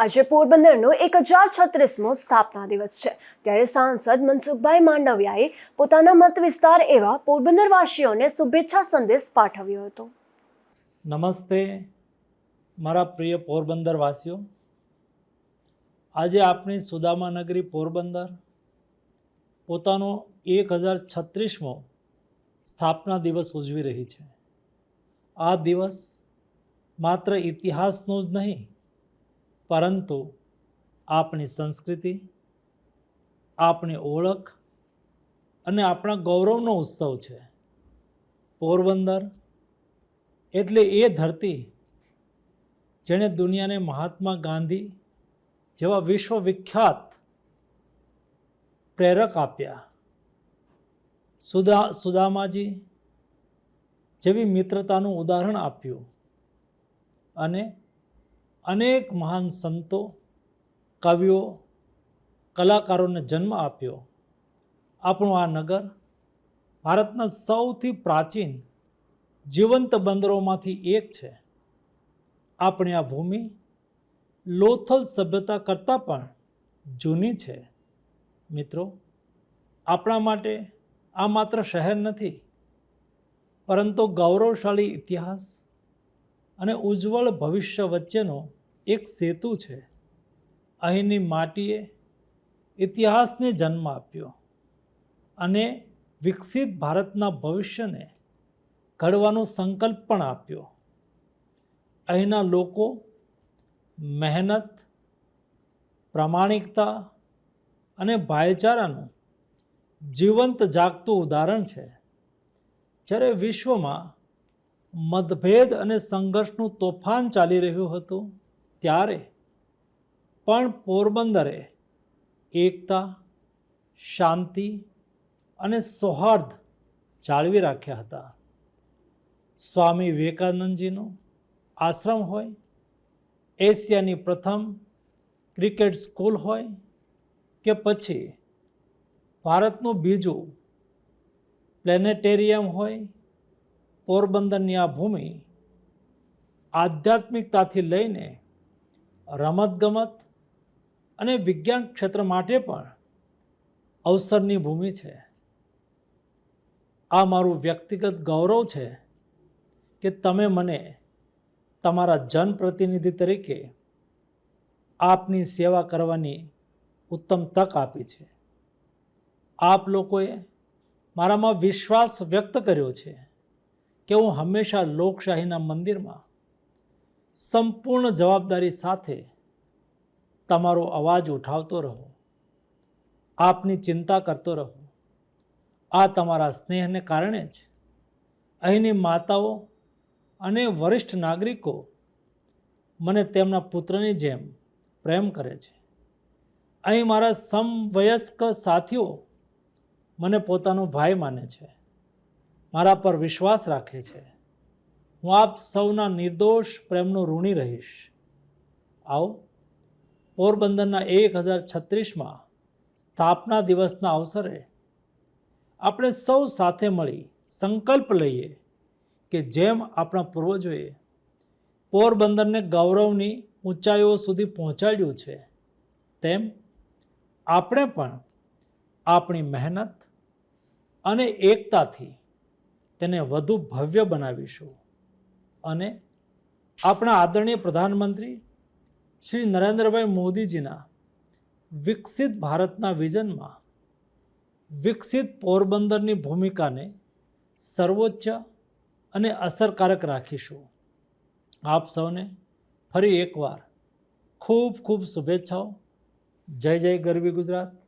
આજે પોરબંદરનો એક હજાર છત્રીસમો સ્થાપના દિવસ છે. ત્યારે સાંસદ મનસુખભાઈ માંડવિયાએ પોતાના મત વિસ્તાર એવા પોરબંદરવાસીઓને શુભેચ્છા સંદેશ પાઠવ્યો હતો. નમસ્તે, મારા પ્રિય પોરબંદરવાસીઓ. આજે આપણી સુદામા નગરી પોરબંદર પોતાનો એક હજાર છત્રીસમો સ્થાપના દિવસ ઉજવી રહી છે. આ દિવસ માત્ર ઇતિહાસનો જ નહીં પરંતુ આપણી સંસ્કૃતિ, આપણી ઓળખ અને આપણા ગૌરવનો ઉત્સવ છે. પોરબંદર એટલે એ ધરતી જેણે દુનિયાને મહાત્મા ગાંધી જેવા વિશ્વવિખ્યાત પ્રેરક આપ્યા. સુદા સુદામાજી જેવી મિત્રતાનું ઉદાહરણ આપ્યું અને અનેક મહાન સંતો, કવિઓ, કલાકારોને જન્મ આપ્યો. આપણું આ નગર ભારતના સૌથી પ્રાચીન જીવંત બંદરોમાંથી એક છે. આપણી આ ભૂમિ લોથલ સભ્યતા કરતાં પણ જૂની છે. મિત્રો, આપણા માટે આ માત્ર શહેર નથી, પરંતુ ગૌરવશાળી ઇતિહાસ અને ઉજ્જવળ ભવિષ્ય વચ્ચેનો એક સેતુ છે. અહીંની માટીએ ઇતિહાસને જન્મ આપ્યો અને વિકસિત ભારતના ભવિષ્યને ઘડવાનો સંકલ્પ પણ આપ્યો. અહીંના લોકો મહેનત, પ્રામાણિકતા અને ભાઈચારાનું જીવંત જાગતું ઉદાહરણ છે. જ્યારે વિશ્વમાં મતભેદ અને સંઘર્ષનું તોફાન ચાલી રહ્યું હતું ત્યારે પણ પોરબંદરે એકતા, શાંતિ અને સૌહાર્દ જાળવી રાખ્યા હતા. સ્વામી વિવેકાનંદજીનો આશ્રમ હોય, એશિયાની પ્રથમ ક્રિકેટ સ્કૂલ હોય કે પછી ભારતનું બીજું પ્લેનેટેરિયમ હોય, પોરબંદરની આ ભૂમિ આધ્યાત્મિકતાથી લઈને રમતગમત અને વિજ્ઞાન ક્ષેત્ર માટે પણ અવસરની ભૂમિ છે. આ મારું વ્યક્તિગત ગૌરવ છે કે તમે મને તમારા જનપ્રતિનિધિ તરીકે આપની સેવા કરવાની ઉત્તમ તક આપી છે. આપ લોકોએ મારામાં વિશ્વાસ વ્યક્ત કર્યો છે કે હું હંમેશા લોકશાહીના મંદિરમાં સંપૂર્ણ જવાબદારી સાથે તમારો અવાજ ઉઠાવતો રહો. આપની ચિંતા કરતો રહો. આ તમારા સ્નેહને કારણે જ અહીંની માતાઓ અને વરિષ્ઠ નાગરિકો મને તેમના પુત્રની જેમ પ્રેમ કરે છે. અહીં મારા સમવયસ્ક સાથીઓ મને પોતાનો ભાઈ માને છે. મારા પર વિશ્વાસ રાખે છે. હું આપ સૌના નિર્દોષ પ્રેમનો ઋણી રહીશ. આવો. પોરબંદરના એક હજાર છત્રીસમાં સ્થાપના દિવસના અવસરે આપણે સૌ સાથે મળી સંકલ્પ લઈએ કે જેમ આપણા પૂર્વજોએ પોરબંદરને ગૌરવની ઊંચાઈઓ સુધી પહોંચાડ્યું છે, તેમ આપણે પણ આપણી મહેનત અને એકતાથી તેને વધુ ભવ્ય બનાવીશું. અને આપણા આદરણીય પ્રધાનમંત્રી શ્રી નરેન્દ્રભાઈ મોદીજીના વિકસિત ભારતના વિઝનમાં વિકસિત પોરબંદરની ભૂમિકાને સર્વોચ્ચ અને અસરકારક રાખીશું. આપ સૌને ફરી એકવાર ખૂબ ખૂબ શુભેચ્છાઓ. જય જય ગરવી ગુજરાત.